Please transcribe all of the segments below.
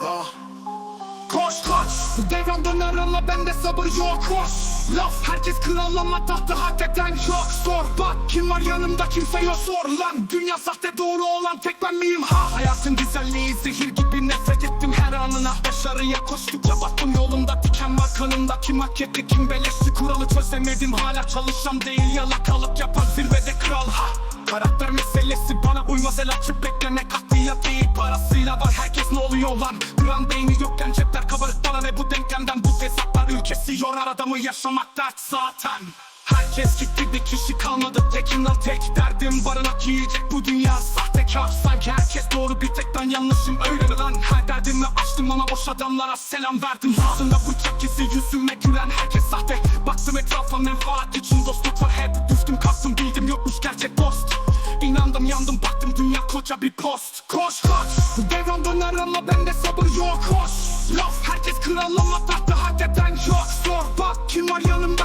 Ah. Koş koş. Bu devran döner ama bende sabır yok. Koş. Laf herkes kral ama tahtı hak eden yok Sor bak kim var yanımda kimse yok. Sor lan dünya sahte doğru olan tek ben miyim? Ha Hayatın güzelliği zehir gibi nefret ettim her anına. Başarıya koştukça baktım yolumda. Diken var kanımda Kim hak etti kim beleşti? Kuralı çözemedim Hala çalışan değil. Yalakalık yapan zirvede kral ha Karakter meselesi bana uymaz el açıp bekleme katliya değil. Parasıyla var herkes ne oluyor lan? Gram beyni yokken cepler kabarık bana ve bu denklemden bu hesaplar ülkesi yorar adamı yaşamak dert zaten. Herkes gitti bir kişi kalmadı. Tekim lan tek derdim barınak yiyecek bu dünya. Sahtekar Sanki herkes doğru bir tek ben yanlışım. Öyle mi lan? Her derdimi açtım ama boş adamlara selam verdim. Ağzında bıçak izi yüzüme gülen herkes sahte. Baktım etrafa menfaat için dostluk Döner ama bende sabır yok. Koş Laf herkes kral ama tahtı hak eden yok. Sor bak kim var yanımda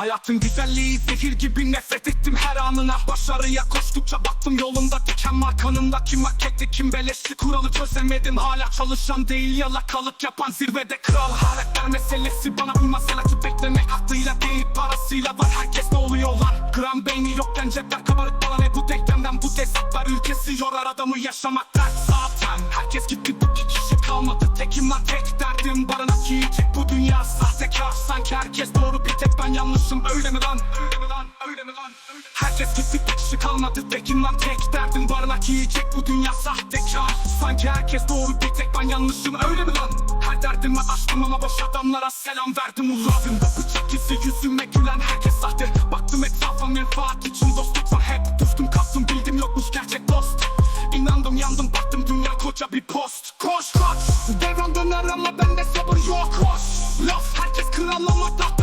Hayatın güzelliği zehir gibi nefret ettim her anına. Başarıya koştukça baktım yolumda diken var kanımda Kim hak etti kim beleşti? Kuralı çözemedim Hala çalışan değil yalakalık yapan zirvede kral. Karakter meselesi bana uymaz el açıp beklemek Aklıyla değil parasıyla var. Herkes ne oluyorlar Gram beyni yokken cepler kabarık bana ne bu denklemden Bu hesaplar ülkesi yorar adamı yaşamak dert. Zaten Herkes gitti bu kişi kalmadı. Tekim var tek derdim Barınak yiyecek bu dünya? Sahtekar Sanki herkes doğru bir tek ben yanlışım öyle mi lan? Öyle mi lan? Öyle mi lan? Öyle. Herkes gitti bir kişi kalmadı. Tekim lan tek derdim Barınak yiyecek bu dünya? Sahtekar Sanki herkes doğru bir tek ben yanlışım öyle mi lan? Her derdimi açtım ama boş adamlara selam verdim. Uzağımda bıçak izi yüzüme gülen herkes sahte. Baktım etrafa menfaat için dostluk var. Hep Düştüm kalktım bildim yokmuş gerçek dost. İnandım yandım baktım dünya koca bir post. Koş koş Devran döner